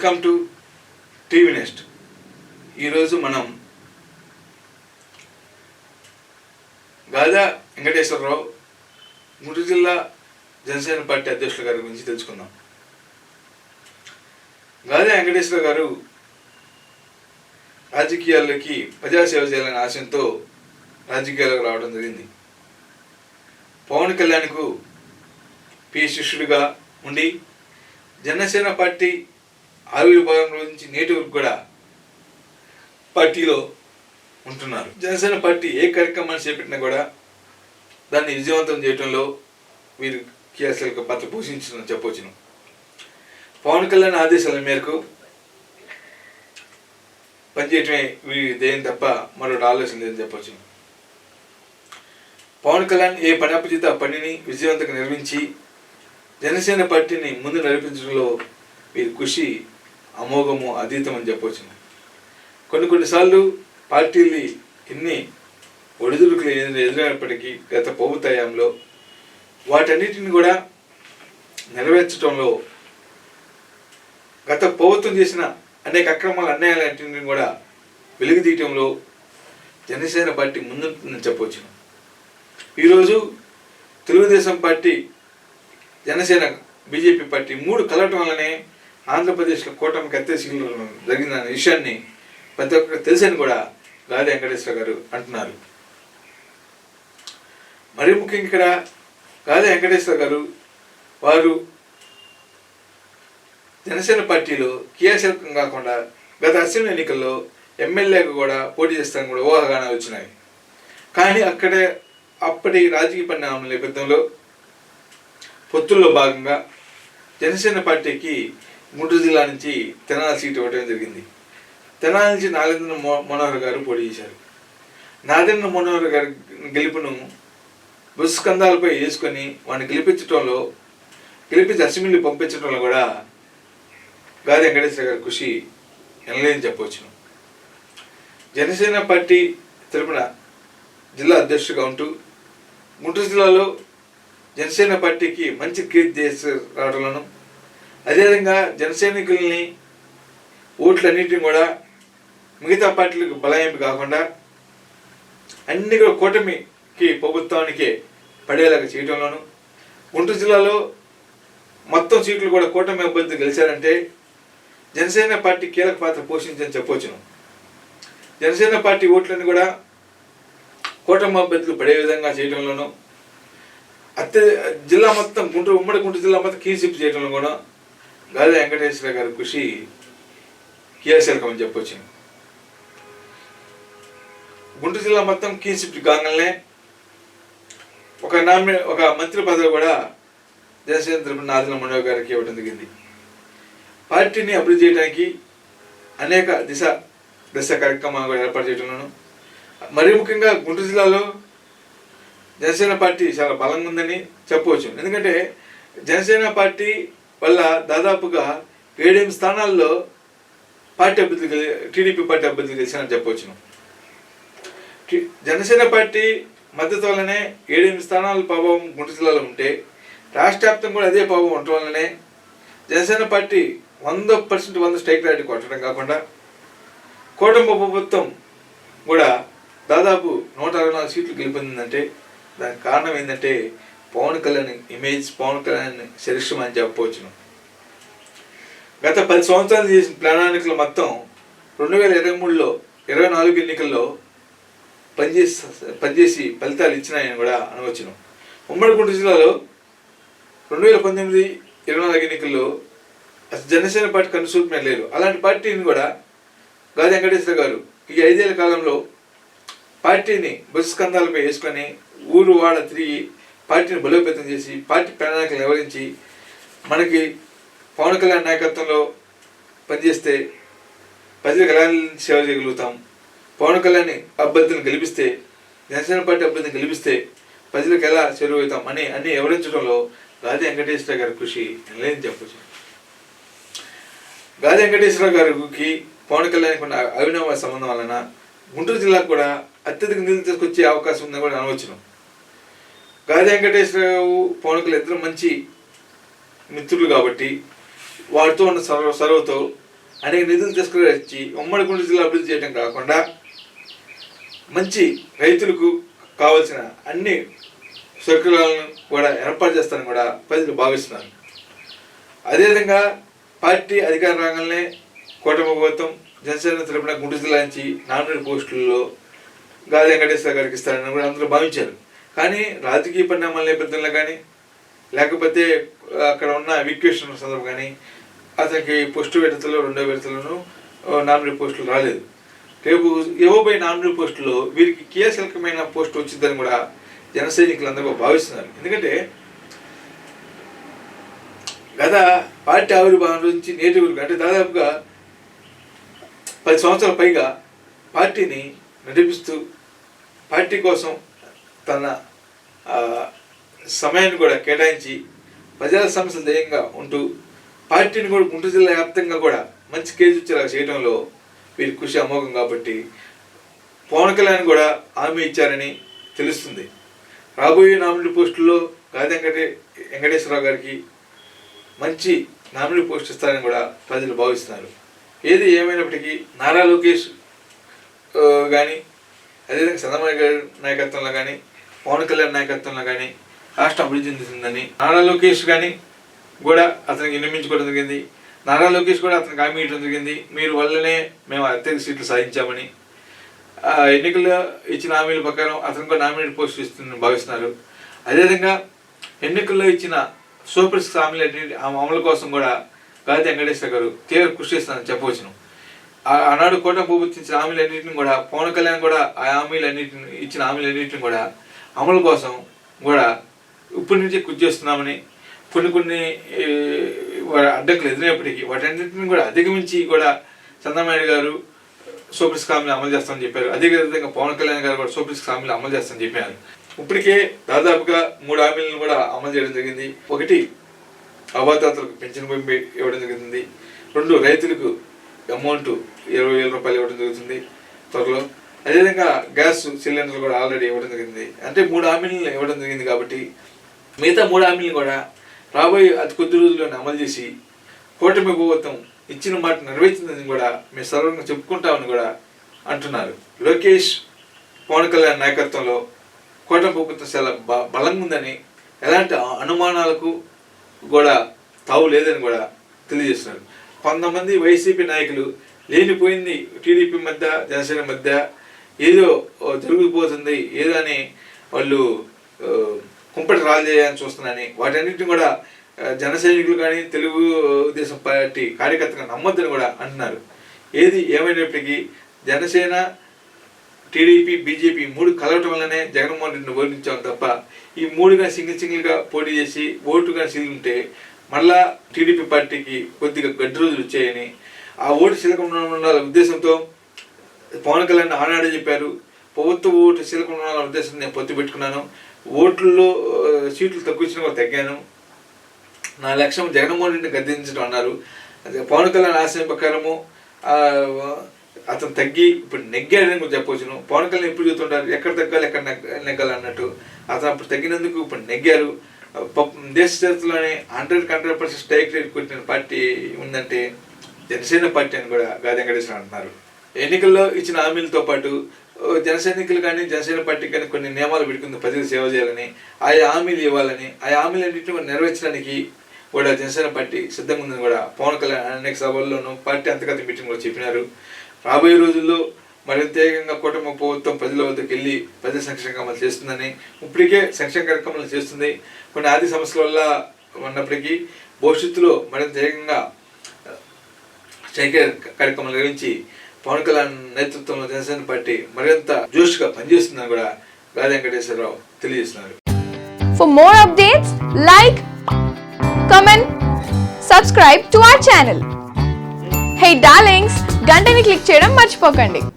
Welcome to TV next. ఈరోజు మనం Gaza Venkateswararao Guntur జిల్లా జనసేన పార్టీ అధ్యక్షుల గారి గురించి తెలుసుకుందాం. గాజా వెంకటేశ్వర గారు రాజకీయాల్లోకి ప్రజాసేవ చేయాలనే ఆశయంతో రాజకీయాలకు రావడం జరిగింది. పవన్ కళ్యాణ్కు పి శిష్యుడిగా ఉండి జనసేన పార్టీ ఆవిర్భావం నుంచి నేటి వరకు కూడా పార్టీలో ఉంటున్నారు. జనసేన పార్టీ ఏ కార్యక్రమాన్ని చేపట్టినా కూడా దాన్ని విజయవంతం చేయడంలో వీరు యొక్క పాత్ర పోషించిన చెప్పవచ్చును. పవన్ కళ్యాణ్ ఆదేశాల మేరకు పనిచేయటమే వీరి ధ్యేయం తప్ప మరొకటి ఆలోచన లేదని చెప్పవచ్చు పవన్ కళ్యాణ్ ఏ పని అప్పచిత ఆ పనిని విజయవంతంగా నిర్వహించి జనసేన పార్టీని ముందు నడిపించడంలో వీరి కృషి అమోఘము అతీతం అని చెప్పవచ్చు కొన్ని కొన్నిసార్లు పార్టీలు ఎన్ని ఒడిదుడుకులు ఎదురైనప్పటికీ గత ప్రభుత్వంలో వాటన్నిటిని కూడా నెరవేర్చడంలో గత ప్రభుత్వం చేసిన అనేక అక్రమాలు అన్యాయాలన్నింటిని కూడా వెలుగు తీయటంలో జనసేన పార్టీ ముందుంటుందని చెప్పవచ్చు ఈరోజు Telugu Desam party Janasena BJP party మూడు కలవటం వల్లనే ఆంధ్రప్రదేశ్లో కూటమికి అత్యశీలు జరిగిన విషయాన్ని ప్రతి ఒక్కరికి తెలిసని కూడా గాలి వెంకటేశ్వర గారు అంటున్నారు. మరి ముఖ్యంగా ఇక్కడ గాలి వెంకటేశ్వర గారు వారు జనసేన పార్టీలో క్రియాశీలకం కాకుండా గత అసెంబ్లీ ఎన్నికల్లో ఎమ్మెల్యేగా కూడా పోటీ చేస్తారని కూడా ఊహాగానాలు వచ్చినాయి. కానీ అక్కడే అప్పటి రాజకీయ పరిణామం నేపథ్యంలో పొత్తుల్లో భాగంగా జనసేన పార్టీకి గుంటూరు జిల్లా నుంచి తెనాల సీట్ ఇవ్వటం జరిగింది. తెనాలి నుంచి నాగేంద్ర మనోహర్ గారు పోటీ చేశారు. నాగేంద్ర మనోహర్ గారి గెలుపును బుస్కందాలపై వేసుకొని వాడిని గెలిపించడంలో గెలిపించి అసెంబ్లీ పంపించడంలో కూడా గాది వెంకటేశ్వర గారి కృషి ఎనలేని చెప్పవచ్చు జనసేన పార్టీ తరపున జిల్లా అధ్యక్షుడిగా ఉంటూ గుంటూరు జిల్లాలో జనసేన పార్టీకి మంచి కీర్తి చేసి రావడంలోనూ అదేవిధంగా జనసైనికుల్ని ఓట్లన్నింటినీ కూడా మిగతా పార్టీలకు బలాయింపు కాకుండా అన్ని కూడా కూటమికి ప్రభుత్వానికి పడేలాగా చేయడంలోను గుంటూరు జిల్లాలో మొత్తం సీట్లు కూడా కూటమి అభ్యర్థులు గెలిచారంటే జనసేన పార్టీ కీలక పాత్ర పోషించని చెప్పవచ్చును జనసేన పార్టీ ఓట్లను కూడా కూటమి అభ్యర్థులు పడే విధంగా చేయడంలోనూ అత్య జిల్లా మొత్తం గుంటూరు ఉమ్మడి గుంటూరు జిల్లా మొత్తం కీసిప్ చేయడంలో కూడా గాలి వెంకటేశ్వర గారి కృషి కీలకం అని చెప్పొచ్చు గుంటూరు జిల్లా మొత్తం కీసిప్ కాగానే ఒక నామి ఒక మంత్రి పదవి కూడా జనసేన నాదన మండవ గారికి ఇవ్వడం జరిగింది. పార్టీని అభివృద్ధి చేయడానికి అనేక దిశ దశ కార్యక్రమాలు కూడా ఏర్పాటు చేయడంలోను మరీ ముఖ్యంగా గుంటూరు జిల్లాలో జనసేన పార్టీ చాలా బలంగా ఉందని చెప్పవచ్చు. ఎందుకంటే జనసేన పార్టీ వల్ల దాదాపుగా ఏడెనిమిది స్థానాల్లో పార్టీ అభ్యర్థులు టీడీపీ పార్టీ అభ్యర్థులు గెలిచారని చెప్పవచ్చును. జనసేన పార్టీ మద్దతు వల్లనే ఏడెనిమిది స్థానాల ప్రభావం గుంటూరు జిల్లాలో ఉంటే రాష్ట్ర వ్యాప్తంగా కూడా అదే ప్రభావం ఉండటం వల్లనే జనసేన పార్టీ వంద పర్సెంట్ వంద స్ట్రైక్ రేట్ కొట్టడం కాకుండా కూటమి ప్రభుత్వం కూడా దాదాపు నూట అరవై నాలుగు సీట్లు గెలుపొందిందంటే దానికి కారణం ఏంటంటే పవన్ కళ్యాణ్ ఇమేజ్ పవన్ కళ్యాణ్ శరీరం అని చెప్పవచ్చును గత పది సంవత్సరాలు చేసిన ప్రణాళికలు మొత్తం రెండు వేల ఇరవై మూడులో ఇరవై నాలుగు ఎన్నికల్లో పనిచేసి పనిచేసి ఫలితాలు ఇచ్చినాయని కూడా అనవచ్చును. ఉమ్మడి గుంటూరు జిల్లాలో రెండు వేల పంతొమ్మిది ఇరవై నాలుగు ఎన్నికల్లో అసలు జనసేన పార్టీ కనుసూపు లేరు అలాంటి పార్టీని కూడా గాది వెంకటేశ్వర గారు ఈ ఐదేళ్ళ కాలంలో పార్టీని బస్సు స్కంధాలపై వేసుకొని ఊరు వాడ తిరిగి పార్టీని బలోపేతం చేసి పార్టీ ప్రణాళికలు వివరించి మనకి పవన్ కళ్యాణ్ నాయకత్వంలో పనిచేస్తే ప్రజలకు ఎలా సేవ చేయగలుగుతాం? పవన్ కళ్యాణ్ అభ్యర్థిని గెలిపిస్తే జనసేన పార్టీ అభ్యర్థిని గెలిపిస్తే ప్రజలకు ఎలా చేరువవుతాం అని అన్ని వివరించడంలో గాది వెంకటేశ్వర గారి కృషి లేని చెప్పచ్చు గాది వెంకటేశ్వర గారికి పవన్ కళ్యాణ్కి ఉన్న అవినవ సంబంధం వలన గుంటూరు జిల్లాకు కూడా అత్యధిక నిధులు తీసుకొచ్చే అవకాశం ఉందని కూడా అనవచ్చును. గాది వెంకటేశ్వరరావు పవన్ కళ్యాణ్ ఇద్దరు మంచి మిత్రులు కాబట్టి వారితో ఉన్న సర్వ సర్వతో అనేక నిధులు తీసుకువచ్చి ఉమ్మడి గుండె జిల్లా అభివృద్ధి చేయడం కాకుండా మంచి రైతులకు కావలసిన అన్ని సౌకర్యాలను కూడా ఏర్పాటు చేస్తారని కూడా ప్రజలు భావిస్తున్నారు. అదేవిధంగా పార్టీ అధికార రంగంలో కూటమి ప్రభుత్వం జనసేన తరపున గుంటూరు జిల్లా నుంచి నామినేట్ పోస్టుల్లో గాలి వెంకటేశ్వర గారికి ఇస్తారని కూడా అందరూ భావించారు. కానీ రాజకీయ పరిణామాల నేపథ్యంలో కానీ లేకపోతే అక్కడ ఉన్న విక్వేషన్ సందర్భం కానీ అతనికి పోస్టు విడతలు రెండో విడతలను నామినీ పోస్టులు రాలేదు. రేపు ఇవ్వబోయే నామినీ పోస్టులో వీరికి కీలకమైన పోస్ట్ వచ్చిందని కూడా జన సైనికులందరూ భావిస్తున్నారు. ఎందుకంటే గత పార్టీ ఆవిర్భావం నుంచి నేటి వరకు అంటే దాదాపుగా పది సంవత్సరాల పైగా పార్టీని నడిపిస్తూ పార్టీ కోసం తన సమయాన్ని కూడా కేటాయించి ప్రజల సమస్యలు ధైర్యంగా ఉంటూ పార్టీని కూడా గుంటూరు జిల్లా వ్యాప్తంగా కూడా మంచి కేసు వచ్చేలా చేయడంలో వీరి కృషి అమోఘం కాబట్టి పవన్ కళ్యాణ్ కూడా హామీ ఇచ్చారని తెలుస్తుంది. రాబోయే నామినీ పోస్టుల్లో గాది వెంకటే వెంకటేశ్వరరావు గారికి మంచి నామినీ పోస్ట్ ఇస్తారని కూడా ప్రజలు భావిస్తున్నారు. ఏది ఏమైనప్పటికీ నారా లోకేష్ కానీ అదేవిధంగా చంద్రబాబు గారి నాయకత్వంలో కానీ పవన్ కళ్యాణ్ నాయకత్వంలో కానీ రాష్ట్రం అభివృద్ధి చెందుతుందని నారా లోకేష్ కానీ కూడా అతనికి నిర్మించుకోవడం జరిగింది. నారా లోకేష్ కూడా అతనికి హామీ ఇవ్వడం జరిగింది. మీరు వల్లనే మేము అత్యధిక సీట్లు సాధించామని. ఆ ఎన్నికల్లో ఇచ్చిన హామీల ప్రకారం అతను కూడా నామినేట్ పోస్ట్ ఇస్తుందని భావిస్తున్నారు. అదేవిధంగా ఎన్నికల్లో ఇచ్చిన సూపర్ హామీలు ఆమె అమలు కోసం కూడా గాది వెంకటేశ్వర గారు తీవ్ర కృషి చేస్తానని చెప్పవచ్చును. ఆ- ఆనాడు కోట ప్రభుత్వం ఇచ్చిన హామీలన్నింటిని కూడా పవన్ కళ్యాణ్ కూడా ఆ హామీలన్నింటిని ఇచ్చిన హామీలన్నింటిని కూడా అమలు కోసం కూడా ఇప్పటి నుంచే కృషి చేస్తున్నామని కొన్ని కొన్ని అడ్డంకులు ఎదురైనప్పటికీ వాటన్నింటిని కూడా అధిగమించి కూడా చంద్రబాబు గారు సూపర్ సిక్స్ అమలు చేస్తామని చెప్పారు. అదేవిధంగా పవన్ కళ్యాణ్ గారు కూడా సూపర్ సిక్స్ అమలు చేస్తామని చెప్పారు. ఇప్పటికే దాదాపుగా మూడు హామీలను కూడా అమలు చేయడం జరిగింది. ఒకటి అవాతాతలకు పెన్షన్ పంపి ఇవ్వడం జరిగింది. రెండు రైతులకు అమౌంట్ ఇరవై వేల రూపాయలు ఇవ్వడం జరుగుతుంది త్వరలో. అదేవిధంగా గ్యాస్ సిలిండర్లు కూడా ఆల్రెడీ ఇవ్వడం జరిగింది. అంటే మూడు హామీలను ఇవ్వడం జరిగింది కాబట్టి మిగతా మూడు హామీలను కూడా రాబోయే అతి కొద్ది రోజుల్లోనే అమలు చేసి కూటమి ప్రభుత్వం ఇచ్చిన మాట నెరవేర్చిందని కూడా మేము సర్వంగా చెప్పుకుంటామని కూడా అంటున్నారు. లోకేష్ పవన్ కళ్యాణ్ నాయకత్వంలో కూటమి ప్రభుత్వం చాలా బ- బలంగా ఉందని ఎలాంటి అనుమానాలకు కూడా తావు లేదని కూడా తెలియజేస్తున్నారు. కొంతమంది వైసీపీ నాయకులు లేనిపోయింది టీడీపీ మధ్య జనసేన మధ్య ఏదో ఓ జరిగిపోతుంది ఏదో అని వాళ్ళు ఆ, కుంపటి రాజేయాలని చూస్తున్నారని. వాటన్నిటిని కూడా జన సైనికులు కానీ తెలుగు దేశం పార్టీ కార్యకర్తగా నమ్మొద్దని కూడా అంటున్నారు. ఏది ఏమైనప్పటికీ జనసేన టీడీపీ బీజేపీ మూడు కలవటం వల్లనే జగన్మోహన్ రెడ్డిని ఓడించాం తప్ప ఈ మూడుగా సింగిల్ సింగిల్గా పోటీ చేసి ఓటుగా ఉంటే మళ్ళా టీడీపీ పార్టీకి కొద్దిగా గడ్డి రోజులు వచ్చాయని ఆ ఓటు శిలకం ఉండాల ఉద్దేశంతో పవన్ కళ్యాణ్ ఆనాడే చెప్పారు ప్రభుత్వ ఓటు శిలకం ఉద్దేశం నేను పొత్తు పెట్టుకున్నాను ఓట్లలో సీట్లు తక్కువ ఇచ్చిన కూడా తగ్గాను. నా లక్ష్యం జగన్మోహన్ రెడ్డిని గద్దించడం అన్నారు. అదే పవన్ కళ్యాణ్ ఆశయం ప్రకారము అతను తగ్గి ఇప్పుడు నెగ్గాడని కూడా చెప్పవచ్చును. పవన్ కళ్యాణ్ ఎప్పుడు చూస్తుంటారు ఎక్కడ తగ్గాలి ఎక్కడ నెగ్గాలి అన్నట్టు. అతను అప్పుడు తగ్గినందుకు ఇప్పుడు నెగ్గారు. దేశ చరిత్రలోనే hundred hundred percent strike rate కొట్టిన పార్టీ ఉందంటే జనసేన పార్టీ అని కూడా గాది వెంకటేశ్వర అంటున్నారు. ఎన్నికల్లో ఇచ్చిన హామీలతో పాటు జనసైనికులు కానీ జనసేన పార్టీ కానీ కొన్ని నియమాలు పెట్టుకుంది ప్రజలు సేవ చేయాలని ఆయా హామీలు ఇవ్వాలని ఆ హామీలన్నింటినీ కూడా నెరవేర్చడానికి కూడా జనసేన పార్టీ సిద్ధంగా ఉందని కూడా పవన్ కళ్యాణ్ అనేక సభల్లోనూ పార్టీ అంతర్గత మీటింగ్ కూడా చెప్పినారు. రాబోయే రోజుల్లో మరింత వేగంగా కూటమి ప్రభుత్వం ప్రజల వద్దకు వెళ్ళి ప్రజల సంక్షేమ కార్యక్రమాలు చేస్తుందని ఇప్పటికే సంక్షేమ కార్యక్రమాలు చేస్తుంది. కొన్ని ఆర్థిక సమస్యల వల్ల ఉన్నప్పటికీ భవిష్యత్తులో మరింత వేగంగా శేఖర్ కార్యక్రమాలు నిర్వహించి పవన్ కళ్యాణ్ నేతృత్వంలో జనసేన పార్టీ మరింత జోష్గా పనిచేస్తుందని కూడా గాది వెంకటేశ్వరరావు తెలియజేస్తున్నారు. For more updates like comment subscribe to our channel hey darlings గంటని click చేయడం మర్చిపోకండి.